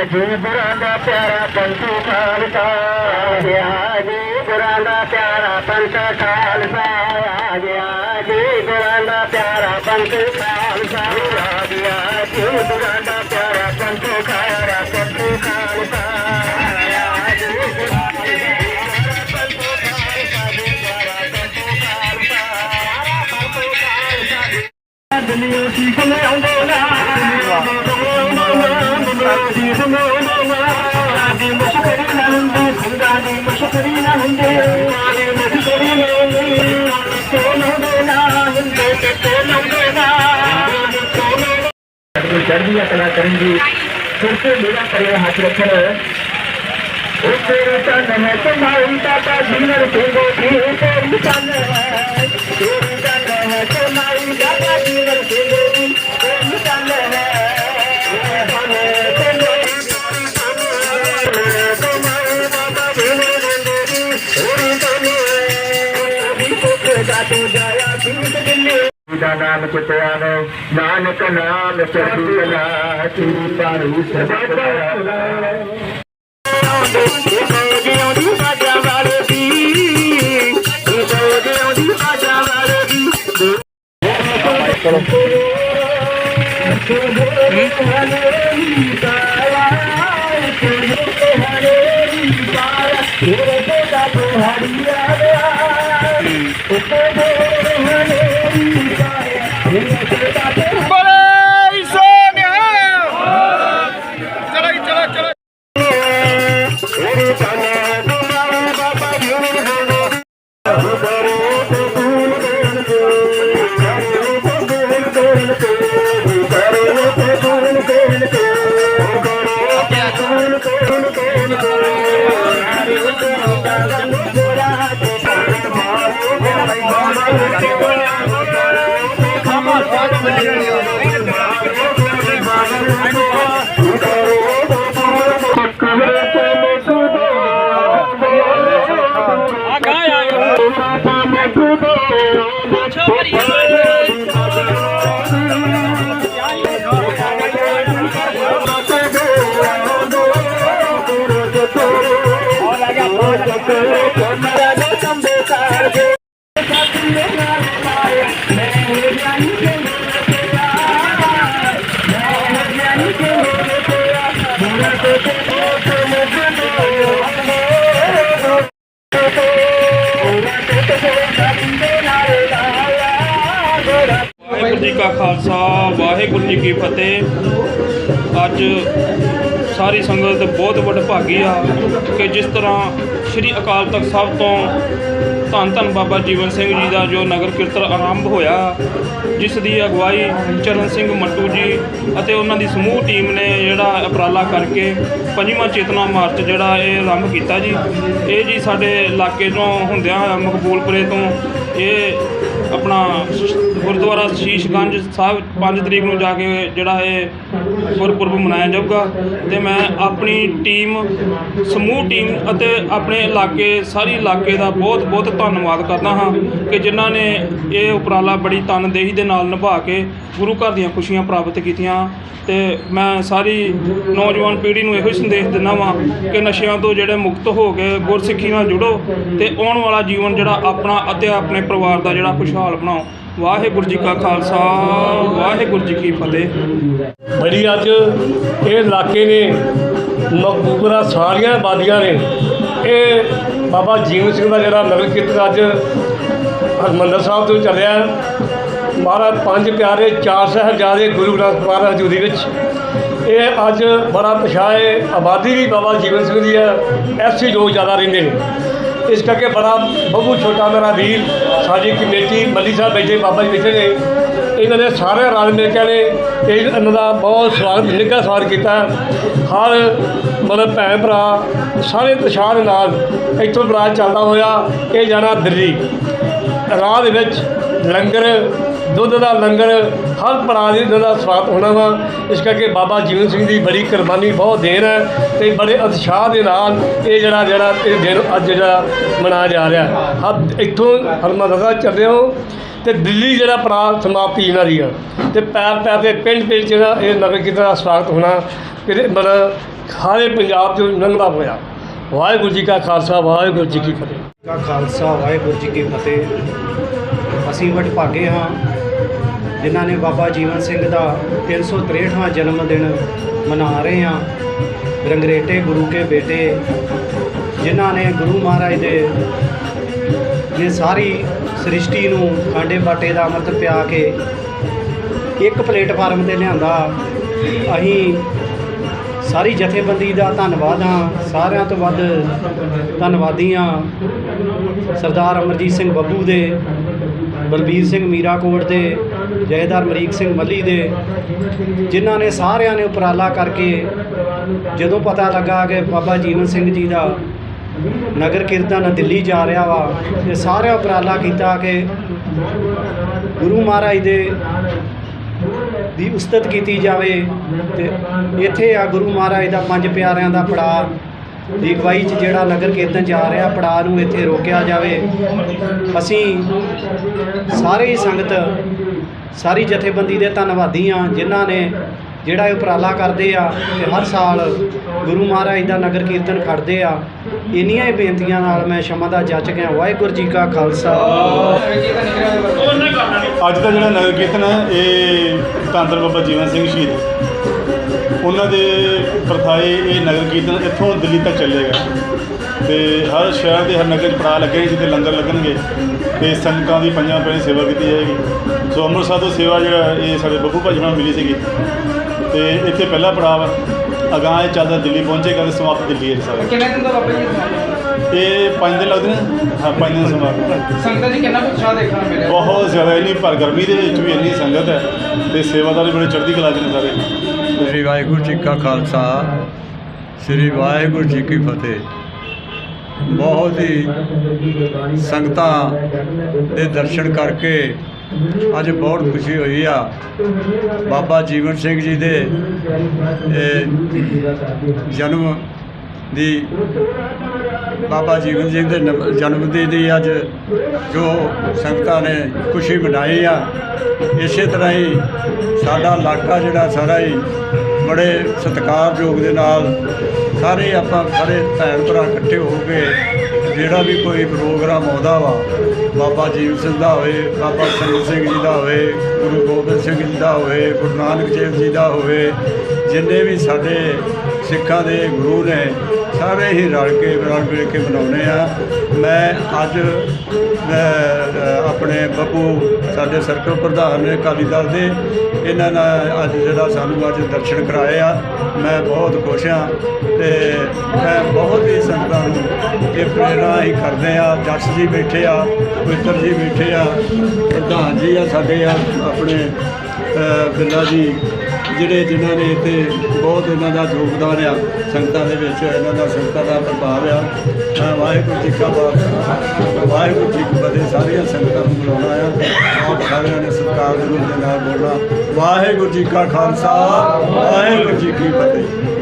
पुरा प्यारा पंथु खाल सी पुरा प्यारा पंथ ख़ाल सादी पुरा प्यारा पंथुल पुरा दा प्यारा पंथु खारा पंत ख़ाली ख़ाला ਦਾ ਪਿਆਰਾ ਪੰਥ ਖਾਲਸਾ ਕਲਾ ਕਰਾਂਗੀ ਫਿਰ ਤੇ ਮੇਰਾ ਕਰੇ ਹੱਥ ਰੱਖਣ ਉਹ ਤੇਰੇ ਤਨ ਹੈ ਤੁਮਾਰੀ ਦਾਤਾ ਜੀਵਨ ਸਿੰਘੋ ਕੀ ਤੇਰੀ ਤਨ ਹੈ ਦਾ ਨਾਮ ਚਿਤਿਆ ਨੇ ਨਾਨਕ ਨਾਮ ਚੜ੍ਹਦੀ ਕਲਾ ਤੇਰੀ ਪਾਰੂ ਸਦਾ ਜਿਉਂਦੀ ਬਾਜਾ ਵਾਲੇ ਦੀ ਜਿਉਂਦੀ ਬਾਜਾ ਵਾਲੇ ਦੀ ਬੜੇ ਵਾਹਿਗੁਰੂ ਵਾਹਿਗੁਰੂ ਜੀ ਕੀ ਫਤਿਹ। ਅੱਜ ਸਾਰੀ ਸੰਗਤ ਬਹੁਤ ਵੱਡ ਭਾਗੀ ਆ ਕਿ ਜਿਸ ਤਰ੍ਹਾਂ ਸ੍ਰੀ ਅਕਾਲ ਤਖਤ ਸਾਹਿਬ ਤੋਂ ਧੰਨ ਧੰਨ ਬਾਬਾ ਜੀਵਨ ਸਿੰਘ ਜੀ ਦਾ ਜੋ ਨਗਰ ਕੀਰਤਨ ਆਰੰਭ ਹੋਇਆ, ਜਿਸ ਦੀ ਅਗਵਾਈ ਚਰਨ ਸਿੰਘ ਮੱਟੂ ਜੀ ਅਤੇ ਉਹਨਾਂ ਦੀ ਸਮੂਹ ਟੀਮ ਨੇ ਜਿਹੜਾ ਉਪਰਾਲਾ ਕਰਕੇ ਪੰਜਵਾਂ ਚੇਤਨਾ ਮਾਰਚ ਜਿਹੜਾ ਇਹ ਆਰੰਭ ਕੀਤਾ ਜੀ। ਇਹ ਜੀ ਸਾਡੇ ਇਲਾਕੇ ਤੋਂ ਹੁੰਦਿਆਂ ਮਕਬੂਲਪੁਰੇ ਤੋਂ ਇਹ ਆਪਣਾ ਗੁਰਦੁਆਰਾ ਸ਼ੀਸ਼ਗੰਜ ਸਾਹਿਬ 5 ਤਰੀਕ ਨੂੰ ਜਾ ਕੇ ਜਿਹੜਾ ਇਹ ਗੁਰਪੁਰਬ ਮਨਾਇਆ ਜਾਊਗਾ ਤੇ ਮੈਂ ਆਪਣੀ ਟੀਮ, ਸਮੂਹ ਟੀਮ ਅਤੇ ਆਪਣੇ ਇਲਾਕੇ, ਸਾਰੀ ਇਲਾਕੇ ਦਾ ਬਹੁਤ ਬਹੁਤ ਧੰਨਵਾਦ ਕਰਦਾ ਹਾਂ ਕਿ ਜਿਨ੍ਹਾਂ ਨੇ ਇਹ ਉਪਰਾਲਾ ਬੜੀ ਤਨਦੇਹੀ ਦੇ ਨਾਲ ਨਿਭਾ ਕੇ ਗੁਰੂ ਘਰ ਦੀਆਂ ਖੁਸ਼ੀਆਂ ਪ੍ਰਾਪਤ ਕੀਤੀਆਂ। ਤੇ ਮੈਂ ਸਾਰੀ ਨੌਜਵਾਨ ਪੀੜ੍ਹੀ ਨੂੰ ਇਹੋ ਹੀ ਸੰਦੇਸ਼ ਦਿੰਦਾ ਵਾਂ ਕਿ ਨਸ਼ਿਆਂ ਤੋਂ ਜਿਹੜੇ ਮੁਕਤ ਹੋ ਕੇ ਗੁਰਸਿੱਖੀ ਨਾਲ ਜੁੜੋ ਤੇ ਆਉਣ ਵਾਲਾ ਜੀਵਨ ਜਿਹੜਾ ਆਪਣਾ ਅਤੇ ਆਪਣੇ ਪਰਿਵਾਰ ਦਾ ਜਿਹੜਾ ਖੁਸ਼ਹਾਲ ਬਣਾਓ। ਵਾਹਿਗੁਰੂ ਜੀ ਕਾ ਖਾਲਸਾ, ਵਾਹਿਗੁਰੂ ਜੀ ਕੀ ਫਤਿਹ। ਬੜੀ ਅੱਜ ਇਹ ਇਲਾਕੇ ਨੇ ਮਕਬੂਰਾ ਸਾਰੀਆਂ ਆਬਾਦੀਆਂ ਨੇ, ਇਹ ਬਾਬਾ ਜੀਵਨ ਸਿੰਘ ਦਾ ਜਿਹੜਾ ਨਗਰ ਕੀਰਤਨ ਅੱਜ ਹਰਮੰਦਰ ਸਾਹਿਬ ਤੋਂ ਚੱਲਿਆ ਮਹਾਰਾਜ ਪੰਜ ਪਿਆਰੇ, ਚਾਰ ਸਾਹਿਬਜ਼ਾਦੇ ਗੁਰੂ ਗ੍ਰੰਥ ਮਹਾਰਾਜ ਜੀ ਵਿੱਚ। ਇਹ ਅੱਜ ਬੜਾ ਪਛਾਏ ਆਬਾਦੀ ਵੀ ਬਾਬਾ ਜੀਵਨ ਸਿੰਘ ਦੀ ਹੈ ਐਸੀ ਲੋਕ ਜ਼ਿਆਦਾ ਰਹਿੰਦੇ ਨੇ। ਇਸ ਕਰਕੇ ਬੜਾ ਬੱਬੂ ਛੋਟਾ ਮੇਰਾ ਵੀਰ, ਸਾਡੀ ਕਮੇਟੀ ਮੱਲੀ ਸਾਹਿਬ ਬੈਠੇ, ਬਾਬਾ ਜੀ ਬੈਠੇ ਨੇ। ਇਹਨਾਂ ਨੇ ਸਾਰੇ ਰਲ ਮਿਲ ਕੇ ਨੇ ਇਹ ਇਹਨਾਂ ਦਾ ਬਹੁਤ ਸਵਾਗਤ, ਨਿੱਘਾ ਸਵਾਗਤ ਕੀਤਾ। ਹਰ ਮਤਲਬ ਭੈਣ ਭਰਾ ਸਾਰੇ ਉਤਸ਼ਾਹ ਦੇ ਨਾਲ ਇੱਥੋਂ ਬਰਾਤ ਚੱਲਦਾ ਹੋਇਆ, ਇਹ ਜਾਣਾ ਦਿੱਲੀ। ਰਾਹ ਦੇ ਵਿੱਚ ਲੰਗਰ ਦੁੱਧ ਦਾ ਲੰਗਰ ਹਰ ਪੜਾਅ ਦੇ ਦੁੱਧ ਦਾ ਸਵਾਗਤ ਹੋਣਾ ਵਾ। ਇਸ ਕਰਕੇ ਬਾਬਾ ਜੀਵਨ ਸਿੰਘ ਦੀ ਬੜੀ ਕੁਰਬਾਨੀ ਬਹੁਤ ਦੇਰ ਹੈ ਤੇ ਬੜੇ ਉਤਸ਼ਾਹ ਦੇ ਨਾਲ ਇਹ ਜਿਹੜਾ ਜਿਹੜਾ ਇਹ ਦਿਨ ਅੱਜ ਜਿਹੜਾ ਮਨਾਇਆ ਜਾ ਰਿਹਾ ਹੱਦ ਇੱਥੋਂ ਹਰਮੰਦਰ ਚੱਲੇ ਹੋ ਤੇ ਦਿੱਲੀ ਜਿਹੜਾ ਪੜਾਅ ਸਮਾਪਤੀ ਇਹਨਾਂ ਦੀ ਆ। ਤੇ ਪੈਰ ਪੈਰ ਤੇ ਪਿੰਡ ਪਿੰਡ ਜਿਹੜਾ ਇਹ ਨਗਰ ਕੀਰਤਨ ਦਾ ਸਵਾਗਤ ਹੋਣਾ ਕਿਤੇ ਮਤਲਬ ਸਾਰੇ ਪੰਜਾਬ 'ਚ ਲੰਘਦਾ ਹੋਇਆ। ਵਾਹਿਗੁਰੂ ਜੀ ਕਾ ਖਾਲਸਾ, ਵਾਹਿਗੁਰੂ ਜੀ ਕੀ ਫਤਿਹ। ਕਾ ਖਾਲਸਾ, ਵਾਹਿਗੁਰੂ ਜੀ ਕੀ ਫਤਿਹ। ਅਸੀਂ ਵਡਭਾਗੇ ਹਾਂ। ਜਿਨ੍ਹਾਂ ਨੇ ਬਾਬਾ ਜੀਵਨ ਸਿੰਘ ਦਾ 363ਵਾਂ ਜਨਮ ਦਿਨ ਮਨਾ ਰਹੇ ਹਾਂ। ਰੰਗਰੇਟੇ ਗੁਰੂ ਕੇ ਬੇਟੇ, ਜਿਨ੍ਹਾਂ ਨੇ ਗੁਰੂ ਮਹਾਰਾਜ ਦੇ ਨੇ ਸਾਰੀ ਸ੍ਰਿਸ਼ਟੀ ਨੂੰ ਖਾਂਡੇ ਬਾਟੇ ਦਾ ਅੰਮ੍ਰਿਤ ਪਿਆ ਕੇ ਇੱਕ ਪਲੇਟਫਾਰਮ ਤੇ ਲਿਆਂਦਾ। ਅਸੀਂ ਸਾਰੀ ਜਥੇਬੰਦੀ ਦਾ ਧੰਨਵਾਦ ਹਾਂ। ਸਾਰਿਆਂ ਤੋਂ ਵੱਧ ਧੰਨਵਾਦੀ ਹਾਂ। ਸਰਦਾਰ ਅਮਰਜੀਤ ਸਿੰਘ ਬੱਬੂ ਦੇ, ਬਲਬੀਰ ਸਿੰਘ ਮੀਰਾਕੋਟ ਦੇ ਜੈਦਾਰ ਮਰੀਕ ਸਿੰਘ ਮੱਲੀ ਦੇ, ਜਿਨ੍ਹਾਂ ਨੇ ਸਾਰਿਆਂ ਨੇ ਉਪਰਾਲਾ ਕਰਕੇ ਜਦੋਂ ਪਤਾ ਲੱਗਾ ਕਿ ਬਾਬਾ ਜੀਵਨ ਸਿੰਘ ਜੀ ਦਾ ਨਗਰ ਕੀਰਤਨ ਦਿੱਲੀ ਜਾ ਰਿਹਾ ਵਾ, ਤੇ ਸਾਰਿਆਂ ਉਪਰਾਲਾ ਕੀਤਾ ਕਿ ਗੁਰੂ ਮਹਾਰਾਜ ਦੇ ਦੀ ਉਸਤਤ ਕੀਤੀ ਜਾਵੇ, ਤੇ ਇੱਥੇ ਆ ਗੁਰੂ ਮਹਾਰਾਜ ਦਾ ਪੰਜ ਪਿਆਰਿਆਂ ਦਾ ਪੜਾਅ, ਦੀ ਅਗਵਾਈ 'ਚ ਜਿਹੜਾ ਨਗਰ ਕੀਰਤਨ ਜਾ ਰਿਹਾ, ਪੜਾਅ ਨੂੰ ਇੱਥੇ ਰੋਕਿਆ ਜਾਵੇ। ਅਸੀਂ ਸਾਰੇ ਹੀ ਸੰਗਤ ਸਾਰੀ ਜਥੇਬੰਦੀ ਦੇ ਧੰਨਵਾਦੀ ਆ ਜਿਨ੍ਹਾਂ ਨੇ ਜਿਹੜਾ ਇਹ ਉਪਰਾਲਾ ਕਰਦੇ ਆ ਤੇ ਹਰ ਸਾਲ ਗੁਰੂ ਮਹਾਰਾਜ ਦਾ ਨਗਰ ਕੀਰਤਨ ਖੜਦੇ ਆ, ਇੰਨੀਆਂ ਹੀ ਬੇਨਤੀਆਂ ਨਾਲ ਮੈਂ ਸ਼ਮਾ ਦਾ ਜੱਜ ਗਿਆ, ਵਾਹਿਗੁਰੂ ਜੀ ਕਾ ਖਾਲਸਾ। ਅੱਜ ਦਾ ਜਿਹੜਾ ਨਗਰ ਕੀਰਤਨ ਹੈ, ਇਹ ਧੰਨ ਬਾਬਾ ਜੀਵਨ ਸਿੰਘ ਸ਼ਹੀਦ। ਉਹਨਾਂ ਦੇ ਪ੍ਰਥਾਏ ਇਹ ਨਗਰ ਕੀਰਤਨ ਇੱਥੋਂ ਦਿੱਲੀ ਤੱਕ ਚੱਲੇਗਾ। ਤੇ ਹਰ ਸ਼ਹਿਰ ਦੇ ਹਰ ਨਗਰ 'ਚ ਪੜਾਅ ਲੱਗੇ ਜਿੱਥੇ ਲੰਗਰ ਲੱਗਣਗੇ ਤੇ ਸੰਗਤਾਂ ਦੀ ਪੰਜਾਂ ਪੈਣੀ ਸੇਵਾ ਕੀਤੀ ਜਾਏਗੀ। ਸੋ ਅੰਮ੍ਰਿਤਸਰ ਤੋਂ ਸੇਵਾ ਜਿਹੜਾ ਇਹ ਸਾਡੇ ਬੱਬੂ ਭਾਜੀ ਨਾਲ ਮਿਲੀ ਸੀਗੀ। ਤੇ ਇੱਥੇ ਪਹਿਲਾ ਪੜਾਅ ਅਗਾਂਹ ਇਹ ਚੱਲਦਾ ਦਿੱਲੀ ਪਹੁੰਚੇਗਾ ਤੇ ਸਮਾਪਤ ਦਿੱਲੀ ਹੈ ਸਾਰਾ। ਕਿੰਨੇ ਦਿਨ ਦਾ ਬਾਬਾ ਜੀ ਇਹ ਪੰਜ ਦਿਨ ਲੱਗਦੇ ਨੇ। ਹਾਂ ਪੰਜ ਦਿਨ ਸਮਾਪਤ। ਸੰਗਤ ਜੀ ਕਿੰਨਾ ਕੁ ਉਤਸ਼ਾਹ ਦੇਖਣ ਨੂੰ ਮਿਲਿਆ? ਬਹੁਤ ਜ਼ਿਆਦਾ ਇੰਨੀ ਪਰ ਗਰਮੀ ਦੇ ਵਿੱਚ ਵੀ ਇੰਨੀ ਸੰਗਤ ਹੈ ਤੇ ਸੇਵਾਦਾਰ ਵੀ ਬੜੇ ਚੜ੍ਹਦੀ ਕਲਾ 'ਚ ਨੇ ਸਾਰੇ। ਸ੍ਰੀ ਵਾਹਿਗੁਰੂ ਜੀ ਕਾ ਖਾਲਸਾ ਸ੍ਰੀ ਵਾਹਿਗੁਰੂ ਜੀ ਕੀ ਫਤਿਹ। ਬਹੁਤ ਹੀ ਸੰਗਤਾਂ ਦੇ ਦਰਸ਼ਨ ਕਰਕੇ ਅੱਜ ਬਹੁਤ ਖੁਸ਼ੀ ਹੋਈ ਆ। ਬਾਬਾ ਜੀਵਨ ਸਿੰਘ ਜੀ ਦੇ ਜਨਮ ਦੀ, ਬਾਬਾ ਜੀਵਨ ਸਿੰਘ ਦੇ ਜਨਮ ਦਿਨ ਦੀ ਅੱਜ ਜੋ ਸੰਗਤਾਂ ਨੇ ਖੁਸ਼ੀ ਮਨਾਈ ਆ। ਇਸੇ ਤਰ੍ਹਾਂ ਹੀ ਸਾਡਾ ਇਲਾਕਾ ਜਿਹੜਾ ਸਾਰਾ ਹੀ ਬੜੇ ਸਤਿਕਾਰਯੋਗ ਦੇ ਨਾਲ ਸਾਰੇ ਆਪਾਂ ਸਾਰੇ ਭੈਣ ਭਰਾ ਇਕੱਠੇ ਹੋ ਕੇ ਜਿਹੜਾ ਵੀ ਕੋਈ ਪ੍ਰੋਗਰਾਮ ਆਉਂਦਾ ਵਾ, ਬਾਬਾ ਜੀਵ ਸਿੰਘ ਦਾ ਹੋਵੇ, ਬਾਬਾ ਸੰਤ ਸਿੰਘ ਜੀ ਦਾ ਹੋਵੇ, ਗੁਰੂ ਗੋਬਿੰਦ ਸਿੰਘ ਜੀ ਦਾ ਹੋਵੇ, ਗੁਰੂ ਨਾਨਕ ਦੇਵ ਜੀ ਦਾ ਹੋਵੇ, ਜਿੰਨੇ ਵੀ ਸਾਡੇ ਸਿੱਖਾਂ ਦੇ ਗੁਰੂ ਨੇ, ਸਾਰੇ ਹੀ ਰਲ ਕੇ, ਰਲ ਮਿਲ ਕੇ ਮਨਾਉਂਦੇ ਆ। ਮੈਂ ਅੱਜ ਆਪਣੇ ਬੱਬੂ ਸਾਡੇ ਸਰਕਲ ਪ੍ਰਧਾਨ ਨੇ ਅਕਾਲੀ ਦਲ ਦੇ ਇਹਨਾਂ ਨੇ ਅੱਜ ਜਿਹੜਾ ਸਾਨੂੰ ਅੱਜ ਦਰਸ਼ਨ ਕਰਾਏ ਆ। ਮੈਂ ਬਹੁਤ ਖੁਸ਼ ਹਾਂ ਤੇ ਮੈਂ ਬਹੁਤ ਹੀ ਸੰਗਤਾਂ ਨੂੰ ਇਹ ਪ੍ਰੇਰਣਾ ਹੀ ਕਰਦੇ ਆ ਜੱਸ ਜੀ ਬੈਠੇ ਆ ਪਵਿੱਤਰ ਜੀ ਬੈਠੇ ਆ ਪ੍ਰਧਾਨ ਜੀ ਆ ਸਾਡੇ ਆ ਆਪਣੇ ਅ, ਬਿੱਲਾ ਜੀ ਜਿਹੜੇ ਜਿਨ੍ਹਾਂ ਨੇ ਇੱਥੇ ਬਹੁਤ ਇਹਨਾਂ ਦਾ ਯੋਗਦਾਨ ਆ, ਸੰਗਤਾਂ ਦੇ ਵਿੱਚ ਇਹਨਾਂ ਦਾ ਸੰਗਤਾਂ ਦਾ ਪ੍ਰਭਾਵ ਆ। ਮੈਂ ਵਾਹਿਗੁਰੂ ਜੀ ਕਾ ਖਾਲਸਾ, ਵਾਹਿਗੁਰੂ ਜੀ ਕੀ ਫਤਿਹ, ਸਾਰੀਆਂ ਸੰਗਤਾਂ ਨੂੰ ਬੁਲਾਉਣਾ ਆ ਆਪ ਸਾਰਿਆਂ ਨੇ ਸਤਿਕਾਰ ਦੇ ਨਾਲ ਬੋਲਣਾ। ਵਾਹਿਗੁਰੂ ਜੀ ਕਾ ਖਾਲਸਾ, ਵਾਹਿਗੁਰੂ ਜੀ ਕੀ ਫਤਿਹ।